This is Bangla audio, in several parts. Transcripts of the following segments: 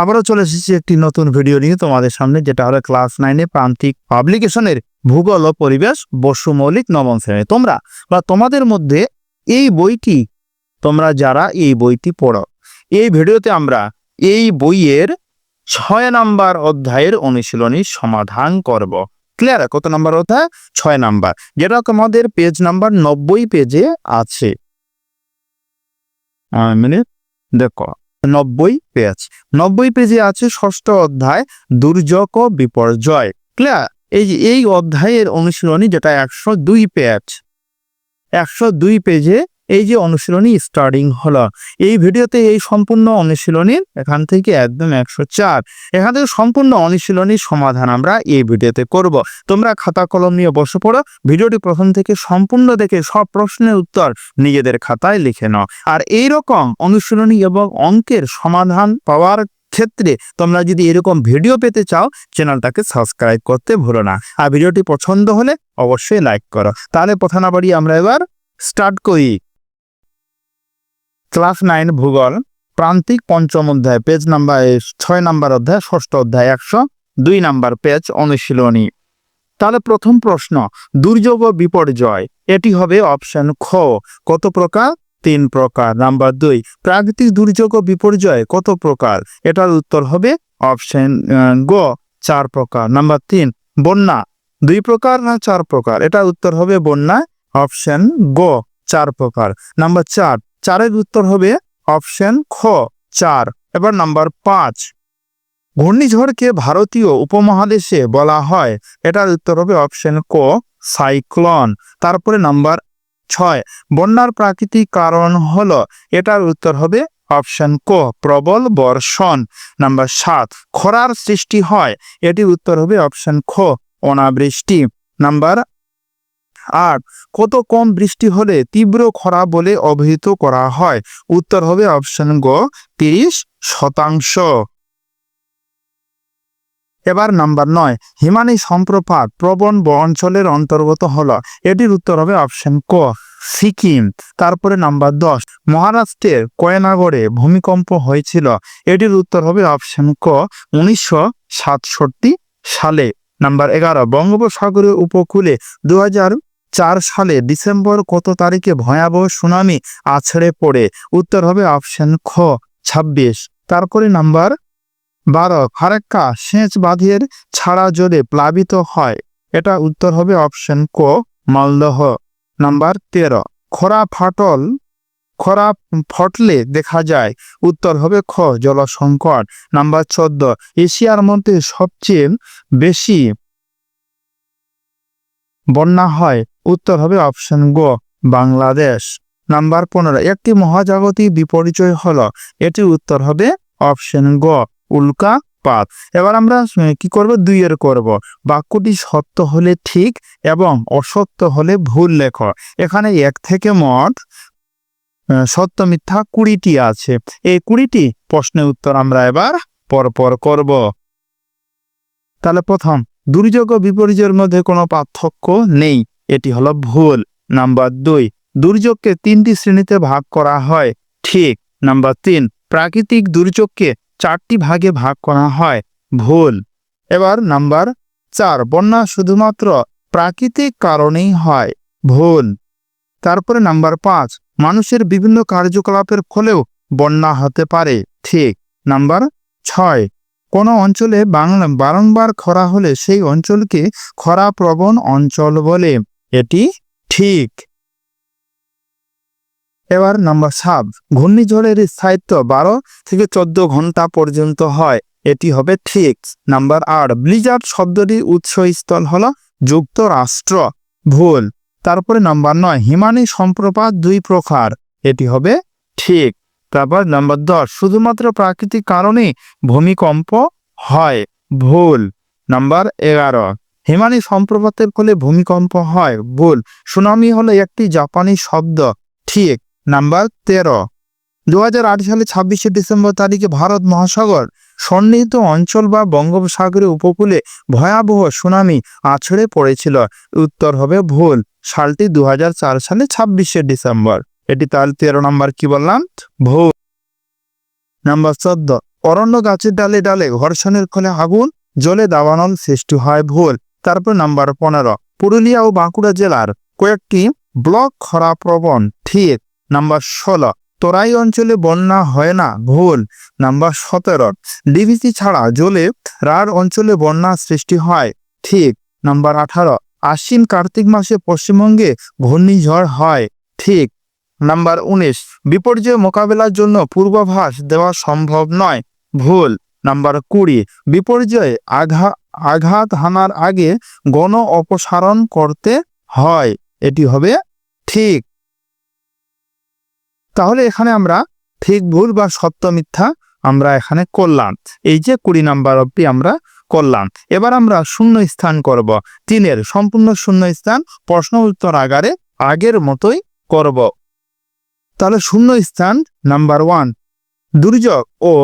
আবারও চলে এসেছি একটি নতুন ভিডিও নিয়ে তোমাদের সামনে, যেটা হলো ক্লাস নাইনে প্রান্তিক পাবলিকেশনের ভূগোল ও পরিবেশ, বসু মৌলিক নবম শ্রেণি। তোমরা বা তোমাদের মধ্যে এই বইটি, তোমরা যারা এই বইটি পড়ো, এই ভিডিওতে আমরা এই বইয়ের ছয় নাম্বার অধ্যায়ের অনুশীলনী সমাধান করব। ক্লিয়ার কত নাম্বার অধ্যায়? ছয় নাম্বার। যেটা তোমাদের পেজ নাম্বার নব্বই পেজে আছে। মিনিট দেখো নব্বই পেজ। নব্বই পেজে আছে ষষ্ঠ অধ্যায়, দুর্যোগ ও বিপর্যয়। ক্লিয়ার এই এই অধ্যায়ের অনুশীলনী যেটা একশো দুই পেজ। একশো দুই পেজে এই যে অনুশীলনী স্টার্টিং হলো, এই ভিডিওতে এই সম্পূর্ণ অনুশীলনীর এখান থেকে একদম একশো চার। এখান থেকে সম্পূর্ণ অনুশীলনীর সমাধান আমরা এই ভিডিওতে করব। তোমরা খাতা কলম নিয়ে বসে পড়ো, ভিডিওটি প্রথম থেকে সম্পূর্ণ দেখে সব প্রশ্নের উত্তর নিজেদের খাতায় লিখে নাও। আর এই রকম অনুশীলনী এবং অঙ্কের সমাধান পাওয়ার ক্ষেত্রে তোমরা যদি এরকম ভিডিও পেতে চাও, চ্যানেলটাকে সাবস্ক্রাইব করতে ভুলো না। আর ভিডিওটি পছন্দ হলে অবশ্যই লাইক করো। তাহলে বাড়িয়ে আমরা এবার স্টার্ট করি। ক্লাস নাইন ভূগোল, প্রান্তিক পঞ্চম অধ্যায়, পেজ নাম্বার ছয় নাম্বার অধ্যায়, ষষ্ঠ অধ্যায়, একশো দুই নাম্বার পেজ অনুশীলনী। তাহলে প্রথম প্রশ্ন, দুর্যোগ ও বিপর্যয়, এটি হবে অপশন খ। কত প্রকার? তিন প্রকার। নাম্বার দুই, প্রাকৃতিক দুর্যোগ ও বিপর্যয়, কত প্রকার? এটার উত্তর হবে অপশন গ, চার প্রকার। নাম্বার তিন, বন্যা, দুই প্রকার না চার প্রকার? এটার উত্তর হবে বন্যা, অপশন গ, চার প্রকার। নাম্বার চার চারের উত্তর হবে অপশন খ, চার। এবার নাম্বার পাঁচ। ঘূর্ণিঝড়কে ভারতীয় উপমহাদেশে বলা হয়। এটার উত্তর হবে অপশন ক, সাইক্লন। তারপরে নাম্বার ছয়। বন্যার প্রাকৃতিক কারণ হলো, এটার উত্তর হবে অপশন ক, প্রবল বর্ষণ। নাম্বার সাত। খরার সৃষ্টি হয়। এটির উত্তর হবে অপশন খ, অনাবৃষ্টি। নাম্বার আট কত কম বৃষ্টি হলে তীব্র খরা বলে অভিহিত করা হয়? উত্তর হবে অপশন গ, তিরিশ শতাংশ। এবার নাম্বার নয়, হিমানি সম্প্রপাত প্রবণ ব অঞ্চলের অন্তর্গত হলো। এটির উত্তর হবে অপশন ক, সিকিম। তারপরে নাম্বার দশ, মহারাষ্ট্রের কয়নাগড়ে ভূমিকম্প হয়েছিল। এটির উত্তর হবে অপশন ক, উনিশশো সাতষট্টি সালে। নাম্বার এগারো, বঙ্গোপসাগরের উপকূলে দু হাজার চার সালে ডিসেম্বর কত তারিখে ভয়াবহ সুনামি আছড়ে পড়ে? উত্তর হবে অপশন খ, ছাব্বিশ। তারপরে নাম্বার বারো ফারাক্কা সেচ বাঁধের ছাড়া জোরে প্লাবিত হয়, এটা উত্তর হবে অপশন ক, মালদহ। নাম্বার তেরো, খরা ফাটল, খরা ফটলে দেখা যায়, উত্তর হবে খ, জলসংকট। নাম্বার চোদ্দ, এশিয়ার মধ্যে সবচেয়ে বেশি বন্যা হয় উত্তর হবে অপশন গ বাংলাদেশ। নাম্বার পনেরো একটি মহাজাগতিক বিপর্যয় হলো এটি উত্তর হবে অপশন গ উল্কা পাত। এবার আমরা কি করব? দুইয়ের করব। বাক্যটি সত্য হলে ঠিক এবং অসত্য হলে ভুল লেখো। এখানে এক থেকে আহ, সত্য মিথ্যা কুড়িটি আছে। এই কুড়িটি প্রশ্নের উত্তর আমরা এবার পরপর করব। তাহলে প্রথম দুর্যোগ বিপর্যয়ের মধ্যে কোনো পার্থক্য নেই। এটি হলো ভুল। নাম্বার দুই, দুর্যোগকে তিনটি শ্রেণীতে ভাগ করা হয়। ঠিক। নাম্বার তিন, প্রাকৃতিক দুর্যোগকে চারটি ভাগে ভাগ করা হয়। ভুল। এবার নাম্বার চার, বন্যা শুধুমাত্র প্রাকৃতিক কারণেই হয়। ভুল। তারপরে নাম্বার পাঁচ, মানুষের বিভিন্ন কার্যকলাপের ফলেও বন্যা হতে পারে। ঠিক। নাম্বার ছয়, কোনো অঞ্চলে বাংলা, বারংবার খরা হলে সেই অঞ্চলকে খরা প্রবণ অঞ্চল বলে। এটি ঠিক। এবার নাম্বার সাত ঘূর্ণিঝড়ের স্থায়িত্ব বারো থেকে চোদ্দ ঘণ্টা পর্যন্ত হয়। এটি হবে ঠিক নাম্বার আট ব্লিজার্ড শব্দটির উৎসস্থল হল যুক্তরাষ্ট্র। ভুল। তারপরে নাম্বার নয়, হিমানি সম্প্রপাত দুই প্রকার। এটি হবে ঠিক। তারপর নাম্বার দশ, শুধুমাত্র প্রাকৃতিক কারণে ভূমিকম্প হয়। ভুল। নাম্বার এগারো হিমানি সম্প্রপাতের ফলে ভূমিকম্প হয়। ভুল সুনামি হলো একটি জাপানি শব্দ। ঠিক, নাম্বার তেরো। দু সালে ছাব্বিশে ডিসেম্বর তারিখে ভারত মহাসাগর, সন্নিহিত অঞ্চল বা বঙ্গোপসাগরের উপকূলে ভয়াবহ সুনামি আছড়ে পড়েছিল। উত্তর হবে ভুল, সালটি দু হাজার চার সালে ছাব্বিশে ডিসেম্বর। এটি তাহলে তেরো নাম্বার কি বললাম? ভুল। নাম্বার চোদ্দ। অরণ্য গাছের ডালে ডালে ঘর্ষণের ফলে আগুন, জলে দাবানল সৃষ্টি হয় ভুল। তারপর নাম্বার পনেরো। পুরুলিয়া ও বাঁকুড়া জেলার কয়েকটি ব্লক খরা প্রবণ, ঠিক। নাম্বার ষোলো, তোরাই অঞ্চলে বন্যা হয় না, ভুল। নাম্বার সতেরো, ডিভিসি ছাড়া জলে রার অঞ্চলে বন্যা সৃষ্টি হয়, ঠিক। নাম্বার আঠারো, আশ্বিন কার্তিক মাসে পশ্চিমবঙ্গে ঘূর্ণিঝড় হয়, ঠিক। নাম্বার উনিশ, বিপর্যয় মোকাবেলার জন্য পূর্বাভাস দেওয়া সম্ভব নয়, ভুল। নাম্বার কুড়ি, বিপর্যয় আঘাত আঘাত হানার আগে গণ অপসারণ করতে হয়। এটি হবে ঠিক। তাহলে এখানে আমরা ঠিক ভুল বা সত্য মিথ্যা আমরা এখানে করলাম। এই যে কুড়ি নাম্বার অবধি আমরা করলাম। এবার আমরা শূন্য স্থান করব। তিনের সম্পূর্ণ শূন্য স্থান প্রশ্ন উত্তর আগারে আগের মতোই করব। তাহলে শূন্য স্থান নাম্বার ওয়ান। দুর্যোগ ও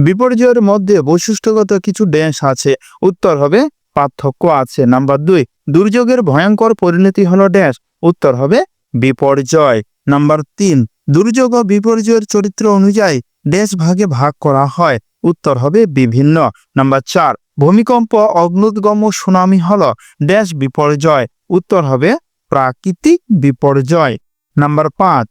বিপর্যয়ের মধ্যে বৈশিষ্ট্যগত কিছু ড্যাশ আছে। উত্তর হবে পার্থক্য আছে। নাম্বার দুই, দুর্যোগের ভয়ঙ্কর পরিণতি হলো ড্যাশ। উত্তর হবে বিপর্যয়। নাম্বার তিন, দুর্যোগ ও বিপর্যয়ের চরিত্র অনুযায়ী ড্যাশ ভাগে ভাগ করা হয়। উত্তর হবে বিভিন্ন। নাম্বার চার, ভূমিকম্প, অগ্নুদ্গম সুনামি হল ড্যাশ বিপর্যয়। উত্তর হবে প্রাকৃতিক বিপর্যয়। নাম্বার পাঁচ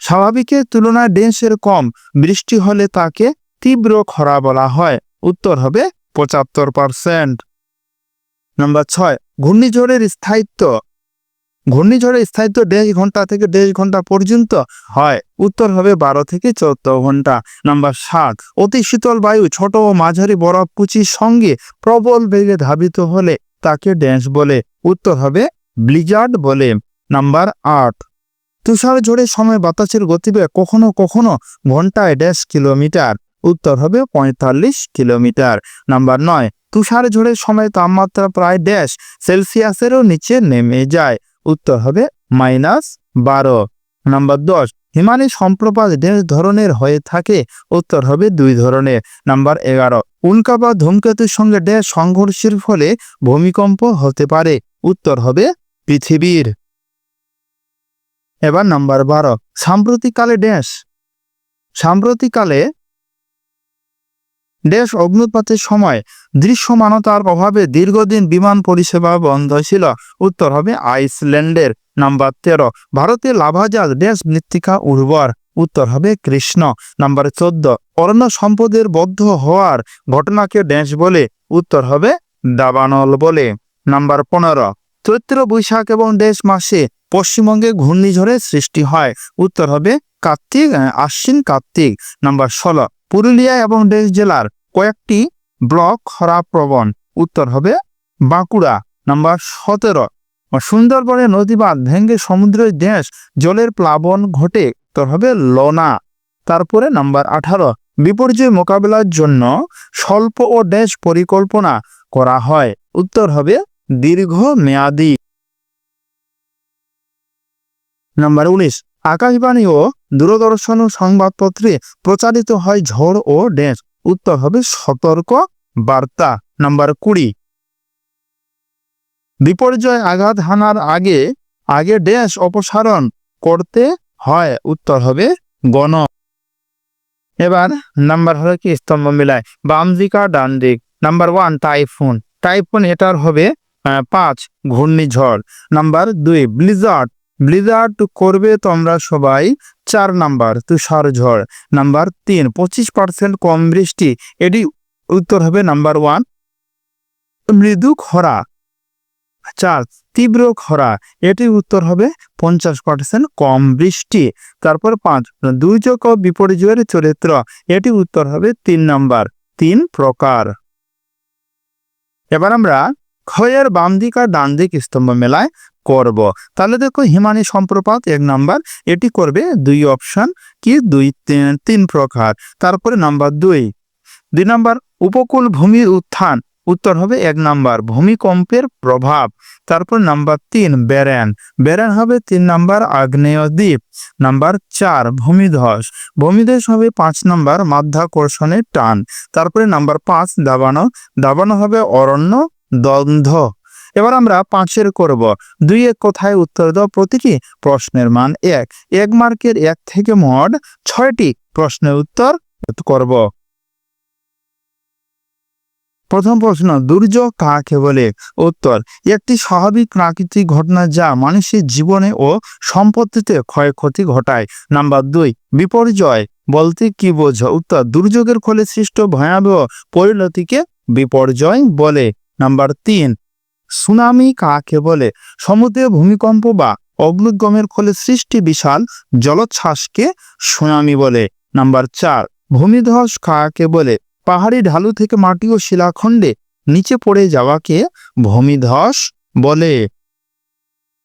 স্বাভাবিকের তুলনায় ডেন্সের কম, বৃষ্টি হলে তাকে তীব্র খরা বলা হয়। উত্তর হবে পঁচাত্তর পারসেন্ট। নাম্বার ছয়, ঘূর্ণিঝড়ের স্থায়িত্ব। ঘূর্ণিঝড়ের স্থায়িত্ব দেড় ঘণ্টা থেকে দেড় ঘণ্টা পর্যন্ত হয়। উত্তর হবে বারো থেকে চোদ্দ ঘণ্টা। নাম্বার সাত, অতি শীতল বায়ু, ছোট ও মাঝারি বরফ কুচির সঙ্গে প্রবল বেগে ধাবিত হলে তাকে ড্যান্স বলে। উত্তর হবে ব্লিজার্ড বলে। নাম্বার আট তুষার ঝড়ের সময় বাতাসের গতিবেগ কখনো কখনো ঘন্টায় ড্যাশ কিলোমিটার, উত্তর হবে পঁয়তাল্লিশ কিলোমিটার। নাম্বার নয়, তুষার ঝড়ের সময় তাপমাত্রা প্রায় ড্যাশ সেলসিয়াসেরও নিচে নেমে যায়, উত্তর হবে মাইনাস বারো। নাম্বার দশ হিমালয় সম্প্রপাত ড্যাশ ধরনের হয়ে থাকে, উত্তর হবে দুই ধরনের। নাম্বার এগারো, উল্কা বা ধূমকেতুর সঙ্গে ড্যাশ সংঘর্ষের ফলে ভূমিকম্প হতে পারে, উত্তর হবে পৃথিবীর। এবার নাম্বার বারো। সাম্প্রতিককালে ড্যাশ। সাম্প্রতিককালে ড্যাশ অগ্নুৎপাতের সময় দৃশ্যমানতার অভাবে দীর্ঘদিন বিমান পরিষেবা বন্ধ ছিল। উত্তর হবে আইসল্যান্ডের নাম্বার তেরো। ভারতের লাভাজাত ড্যাশ মৃত্তিকা উর্বর। উত্তর হবে কৃষ্ণ। নাম্বার চোদ্দ। অরণ্য সম্পদের বদ্ধ হওয়ার ঘটনাকে ড্যাশ বলে। উত্তর হবে দাবানল বলে। নাম্বার পনেরো। চৈত্র বৈশাখ এবং ড্যাশ মাসে পশ্চিমবঙ্গে ঘূর্ণিঝড়ের সৃষ্টি হয়। উত্তর হবে কার্তিক আশ্বিন কার্তিক। নাম্বার ষোলো, পুরুলিয়া এবং দেশ জেলার কয়েকটি ব্লক খরাপ্রবণ উত্তর হবে বাঁকুড়া। নাম্বার সতেরো, সুন্দরবনে নদীবাঁধ ভেঙ্গে সমুদ্রের দেশ জলের প্লাবন ঘটে। উত্তর হবে লোনা। তারপরে নাম্বার আঠারো, বিপর্যয় মোকাবেলার জন্য স্বল্প ও ড্যাশ পরিকল্পনা করা হয়। উত্তর হবে দীর্ঘ মেয়াদি নাম্বার উনিশ আকাশবাণী ও দূরদর্শন সংবাদপত্রে প্রচারিত হয় ঝড় ও ড্যাশ উত্তর হবে সতর্ক বার্তা। নাম্বার কুড়ি, বিপর্যয় আঘাত হানার আগে আগে ড্যাশ অপসারণ করতে হয়। উত্তর হবে গণ। এবার নাম্বার হলো কি? স্তম্ভ মিলায়। বাম দিক ডান দিক নাম্বার ওয়ান, টাইফুন। টাইফুন এটার হবে পাঁচ, ঘূর্ণিঝড়। নাম্বার দুই, ব্লিজার্ড। ব্লিজার্ড করবে তোমরা সবাই চার নাম্বার, তুষার ঝড়। নাম্বার তিন, পঁচিশ পার্সেন্ট কম বৃষ্টি। এটি উত্তর হবে নাম্বার ওয়ান, মৃদু খরা। চার, তীব্র খরা। এটি উত্তর হবে পঞ্চাশ পার্সেন্ট কম বৃষ্টি। তারপর পাঁচ, দুর্যোগ ও বিপর্যয়ের চরিত্র। এটি উত্তর হবে তিন নাম্বার, তিন প্রকার। এবার আমরা ক্ষয়ের বাম দিক আর ডান দিক স্তম্ভ মেলায় করব। তাহলে দেখো হিমানী সম্প্রপাত এক নাম্বার। এটি করবে দুই অপশন কি? দুই, তিন প্রকার। তারপরে নাম্বার দুই। দুই নাম্বার, উপকূল ভূমির উত্থান। উত্তর হবে এক নাম্বার, ভূমিকম্পের প্রভাব। তারপর নাম্বার তিন বেরেন বেরেন হবে তিন নাম্বার, আগ্নেয় দ্বীপ। নাম্বার চার, ভূমিধস। ভূমিধস হবে পাঁচ নাম্বার, মাধ্যাকর্ষণের টান। তারপরে নাম্বার পাঁচ দাবানো দাবানো হবে অরণ্য দ্বন্দ্ব। এবার আমরা পাঁচের করব। দুই এক কোথায় উত্তর দাও? প্রতিটি প্রশ্নের মান এক। এক মার্কের এক থেকে মোট ছয়টি প্রশ্নের উত্তর করব। প্রথম প্রশ্ন, দুর্যোগ কাকে বলে? উত্তর, একটি স্বাভাবিক প্রাকৃতিক ঘটনা যা মানুষের জীবনে ও সম্পত্তিতে ক্ষয়ক্ষতি ঘটায়। নাম্বার দুই, বিপর্যয় বলতে কি বোঝো? উত্তর, দুর্যোগের ফলে সৃষ্ট ভয়াবহ পরিণতিকে বিপর্যয় বলে। নাম্বার তিন সুনামি কাকে বলে? সমুদ্রে ভূমিকম্প বা অগ্নুদ্গমের ফলে সৃষ্টি বিশাল জলোচ্ছ্বাসকে সুনামি বলে। নাম্বার চার, ভূমিধস কাকে বলে? পাহাড়ি ঢালু থেকে মাটি ও শিলাখণ্ডে নিচে পড়ে যাওয়াকে ভূমিধস বলে।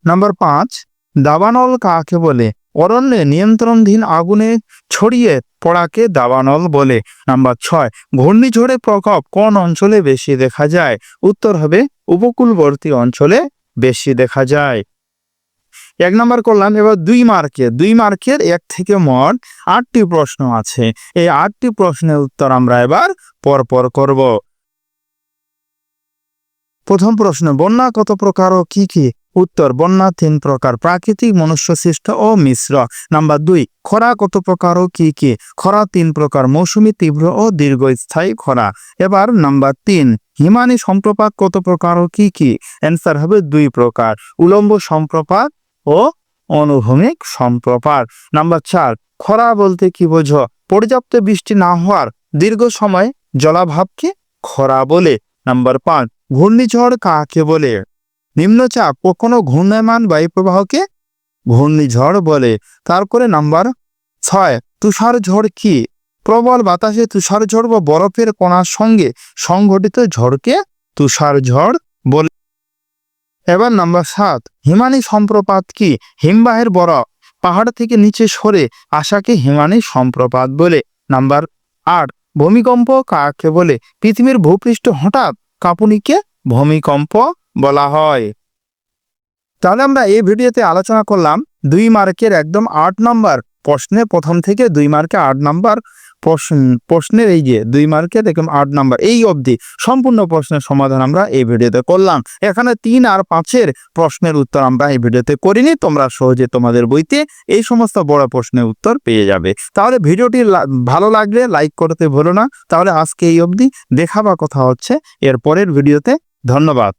নাম্বার পাঁচ, দাবানল কাকে বলে? অরণ্যে নিয়ন্ত্রণধীন আগুনে ছড়িয়ে পড়াকে দাবানল বলে। নাম্বার ছয় ঘূর্ণিঝড়ের প্রকোপ কোন অঞ্চলে বেশি দেখা যায়? উত্তর হবে উপকূলবর্তী অঞ্চলে বেশি দেখা যায়। এক নম্বর করলাম, এবার দুই মার্কের দুই মার্কের এক থেকে মোট আটটি প্রশ্ন আছে। এই আটটি প্রশ্নের উত্তর আমরা এবার পরপর করব। প্রথম প্রশ্ন, বন্যা কত প্রকার ও কি কি? উত্তর, বন্যা তিন প্রকার, প্রাকৃতিক মনুষ্য সৃষ্ট ও মিশ্র। নাম্বার দুই, খরা কত প্রকার ও কি কি? খরা তিন প্রকার, মৌসুমী, তীব্র ও দীর্ঘস্থায়ী খরা। এবার নাম্বার তিন, হিমানী সম্প্রপাত কত প্রকার ও কি কি? অ্যান্সার হবে দুই প্রকার, উলম্ব সম্প্রপাত ও অনুভূমিক সম্প্রপাত। নাম্বার চার, খরা বলতে কি বোঝো? পর্যাপ্ত বৃষ্টি না হওয়ার দীর্ঘ সময় জলাভাবকে খরা বলে। নাম্বার পাঁচ, ঘূর্ণিঝড় কাকে বলে? নিম্নচাপ কোনো ঘূর্ণায়মান বায়ুপ্রবাহকে ঘূর্ণিঝড় বলে। তারপরে নাম্বার ছয়, তুষার ঝড় কি? প্রবল বাতাসে তুষার ঝড় বা বরফের কণার সঙ্গে সংঘটিত ঝড়কে তুষার ঝড় বলে। এবার নাম্বার সাত, হিমানী সম্প্রপাত কি? হিমবাহের বরফ পাহাড় থেকে নিচে সরে আসাকে হিমানী সম্প্রপাত বলে। নাম্বার আট, ভূমিকম্প কাকে বলে? পৃথিবীর ভূপৃষ্ঠ হঠাৎ কাঁপুনিকে ভূমিকম্প বলা হয়। তাহলে আমরা এই ভিডিওতে আলোচনা করলাম দুই মার্কের একদম আট নম্বর প্রশ্নে, প্রথম থেকে দুই মার্কে আট নম্বর প্রশ্ন, প্রশ্নের এই যে দুই মার্কের একদম আট নাম্বার, এই অবধি সম্পূর্ণ প্রশ্নের সমাধান আমরা এই ভিডিওতে করলাম। এখানে তিন আর পাঁচের প্রশ্নের উত্তর আমরা এই ভিডিওতে করিনি, তোমরা সহজে তোমাদের বইতে এই সমস্ত বড় প্রশ্নের উত্তর পেয়ে যাবে। তাহলে ভিডিওটি ভালো লাগলে লাইক করতে ভুলো না। তাহলে আজকে এই অবধি দেখাবা কথা হচ্ছে, এর পরের ভিডিওতে ধন্যবাদ।